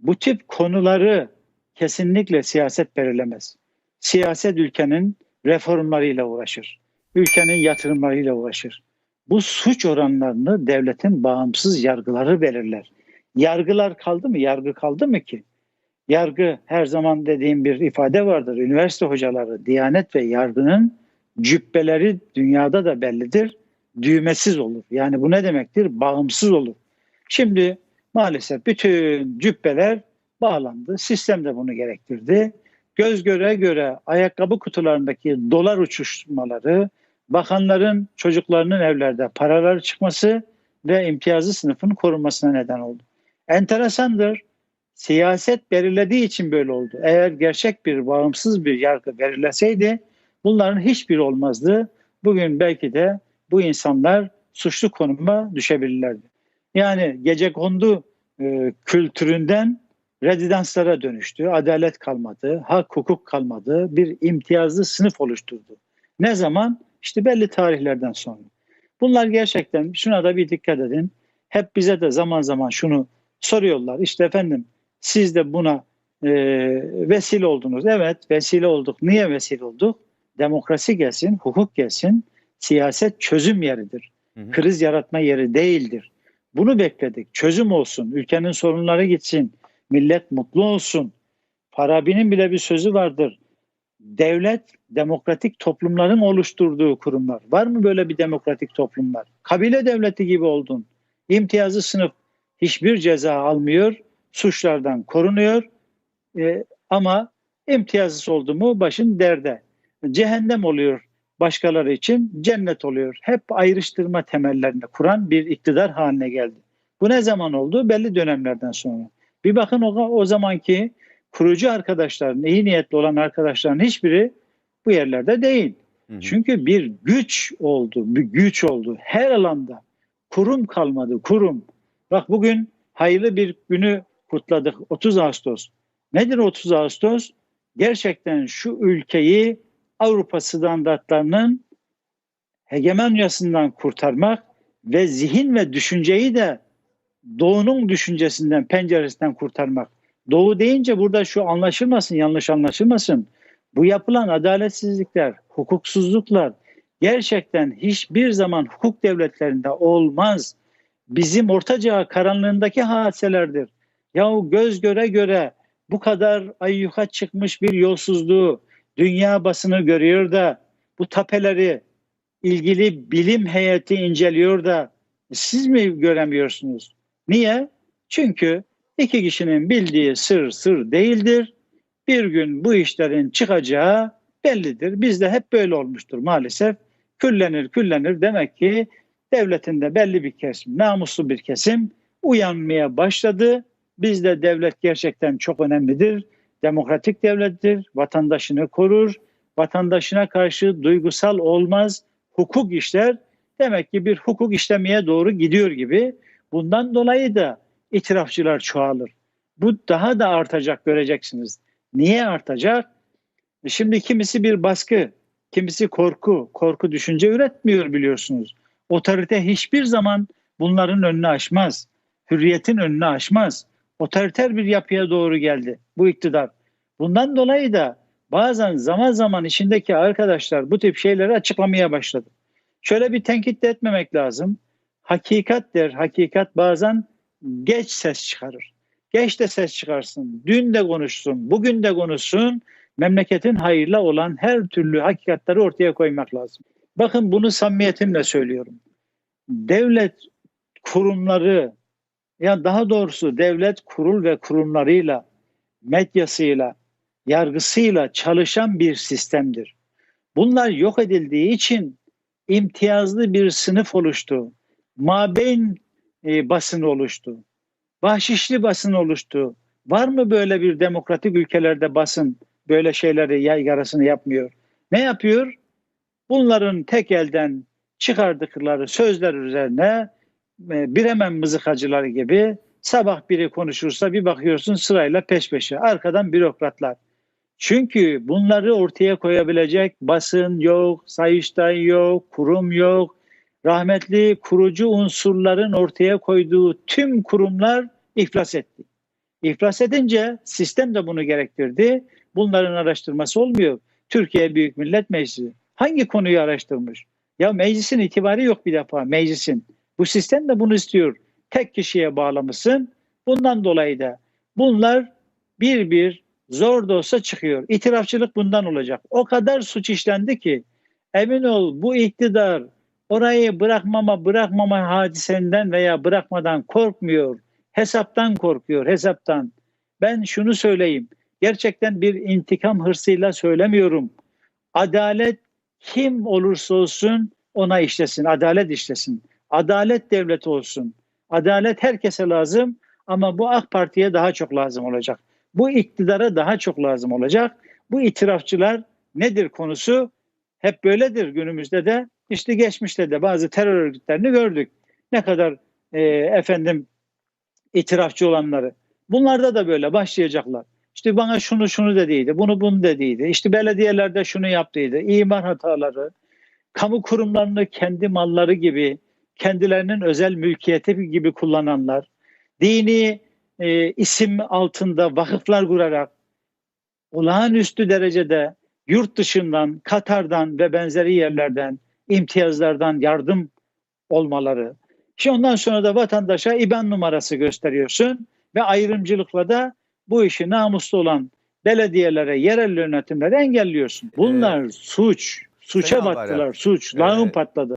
bu tip konuları kesinlikle siyaset belirlemez. Siyaset ülkenin reformlarıyla uğraşır. Ülkenin yatırımlarıyla uğraşır. Bu suç oranlarını devletin bağımsız yargıları belirler. Yargılar kaldı mı? Yargı kaldı mı ki? Yargı her zaman dediğim bir ifade vardır. Üniversite hocaları, Diyanet ve yargının cübbeleri dünyada da bellidir. Düğmesiz olur. Yani bu ne demektir? Bağımsız olur. Şimdi maalesef bütün cübbeler bağlandı. Sistem de bunu gerektirdi. Göz göre göre ayakkabı kutularındaki dolar uçuşmaları, bakanların çocuklarının evlerde paraları çıkması ve imtiyazlı sınıfın korunmasına neden oldu. Enteresandır. Siyaset belirlediği için böyle oldu. Eğer gerçek bir bağımsız bir yargı belirleseydi bunların hiçbiri olmazdı. Bugün belki de bu insanlar suçlu konuma düşebilirlerdi. Yani gece kondu e, kültüründen rezidanslara dönüştü. Adalet kalmadı, hak hukuk kalmadı. Bir imtiyazlı sınıf oluşturdu. Ne zaman? İşte belli tarihlerden sonra. Bunlar gerçekten şuna da bir dikkat edin. Hep bize de zaman zaman şunu soruyorlar. İşte efendim siz de buna e, vesile oldunuz. Evet vesile olduk. Niye vesile olduk? Demokrasi gelsin, hukuk gelsin. Siyaset çözüm yeridir. Hı hı. Kriz yaratma yeri değildir. Bunu bekledik. Çözüm olsun. Ülkenin sorunları gitsin. Millet mutlu olsun. Farabi'nin bile bir sözü vardır. Devlet demokratik toplumların oluşturduğu kurumlar. Var mı böyle bir demokratik toplumlar? Kabile devleti gibi oldun. İmtiyazlı sınıf hiçbir ceza almıyor. Suçlardan korunuyor. E, ama imtiyazsız oldu mu başın derde. Cehennem oluyor başkaları için cennet oluyor. Hep ayrıştırma temellerini kuran bir iktidar haline geldi. Bu ne zaman oldu? Belli dönemlerden sonra. Bir bakın o, o zamanki kurucu arkadaşların, iyi niyetli olan arkadaşların hiçbiri bu yerlerde değil. Hı hı. Çünkü bir güç oldu, bir güç oldu her alanda. Kurum kalmadı, kurum. Bak bugün hayırlı bir günü kutladık 30 Ağustos. Nedir 30 Ağustos? Gerçekten şu ülkeyi Avrupa standartlarının hegemonyasından kurtarmak ve zihin ve düşünceyi de doğunun düşüncesinden, penceresinden kurtarmak. Doğu deyince burada şu anlaşılmasın, yanlış anlaşılmasın. Bu yapılan adaletsizlikler, hukuksuzluklar gerçekten hiçbir zaman hukuk devletlerinde olmaz. Bizim ortaçağ karanlığındaki hadiselerdir. Yahu göz göre göre bu kadar ayyuka çıkmış bir yolsuzluğu dünya basını görüyor da bu tapeleri ilgili bilim heyeti inceliyor da siz mi göremiyorsunuz? Niye? Çünkü iki kişinin bildiği sır sır değildir. Bir gün bu işlerin çıkacağı bellidir. Bizde hep böyle olmuştur maalesef. Küllenir küllenir demek ki devletinde belli bir kesim, namuslu bir kesim uyanmaya başladı. Bizde devlet gerçekten çok önemlidir. Demokratik devlettir, vatandaşını korur, vatandaşına karşı duygusal olmaz, hukuk işler. Demek ki bir hukuk işlemeye doğru gidiyor gibi. Bundan dolayı da itirafçılar çoğalır. Bu daha da artacak göreceksiniz. Niye artacak? E şimdi kimisi bir baskı, kimisi korku, korku düşünce üretmiyor biliyorsunuz. Otorite hiçbir zaman bunların önünü aşmaz. Hürriyetin önünü aşmaz. Otoriter bir yapıya doğru geldi bu iktidar. Bundan dolayı da bazen zaman zaman içindeki arkadaşlar bu tip şeyleri açıklamaya başladı. Şöyle bir tenkit de etmemek lazım. Hakikat der, hakikat bazen geç ses çıkarır. Geç de ses çıkarsın, dün de konuşsun, bugün de konuşsun. Memleketin hayırlı olan her türlü hakikatleri ortaya koymak lazım. Bakın bunu samimiyetimle söylüyorum. Devlet kurumları ya daha doğrusu devlet kurul ve kurumlarıyla, medyasıyla, yargısıyla çalışan bir sistemdir. Bunlar yok edildiği için imtiyazlı bir sınıf oluştu. Mabeyn e, basın oluştu. Bahşişli basın oluştu. Var mı böyle bir demokratik ülkelerde basın böyle şeyleri yaygarasını yapmıyor? Ne yapıyor? Bunların tek elden çıkardıkları sözler üzerine Bremen mızıkacıları gibi sabah biri konuşursa bir bakıyorsun sırayla peş peşe arkadan bürokratlar. Çünkü bunları ortaya koyabilecek basın yok, sayıştay yok, kurum yok. Rahmetli kurucu unsurların ortaya koyduğu tüm kurumlar iflas etti. İflas edince sistem de bunu gerektirdi. Bunların araştırması olmuyor. Türkiye Büyük Millet Meclisi hangi konuyu araştırmış? Ya meclisin itibarı yok bir defa meclisin. Bu sistem de bunu istiyor. Tek kişiye bağlamışsın. Bundan dolayı da bunlar bir bir zor da olsa çıkıyor. İtirafçılık bundan olacak. O kadar suç işlendi ki emin ol bu iktidar orayı bırakmama bırakmama hadisenden veya bırakmadan korkmuyor. Hesaptan korkuyor, hesaptan. Ben şunu söyleyeyim. Gerçekten bir intikam hırsıyla söylemiyorum. Adalet kim olursa olsun ona işlesin. Adalet işlesin. Adalet devleti olsun. Adalet herkese lazım ama bu AK Parti'ye daha çok lazım olacak. Bu iktidara daha çok lazım olacak. Bu itirafçılar nedir konusu? Hep böyledir günümüzde de. İşte geçmişte de bazı terör örgütlerini gördük. Ne kadar e, efendim itirafçı olanları. Bunlarda da böyle başlayacaklar. İşte bana şunu şunu dediydi, bunu bunu dediydi. İşte belediyelerde şunu yaptıydı. İmar hataları, kamu kurumlarını kendi malları gibi, kendilerinin özel mülkiyeti gibi kullananlar, dini e, isim altında vakıflar kurarak olağanüstü derecede yurt dışından, Katar'dan ve benzeri yerlerden imtiyazlardan yardım olmaları. Şimdi ondan sonra da vatandaşa IBAN numarası gösteriyorsun ve ayrımcılıkla da bu işi namuslu olan belediyelere, yerel yönetimlere engelliyorsun. Bunlar suç. Suça battılar, suç. Lağım e, patladı.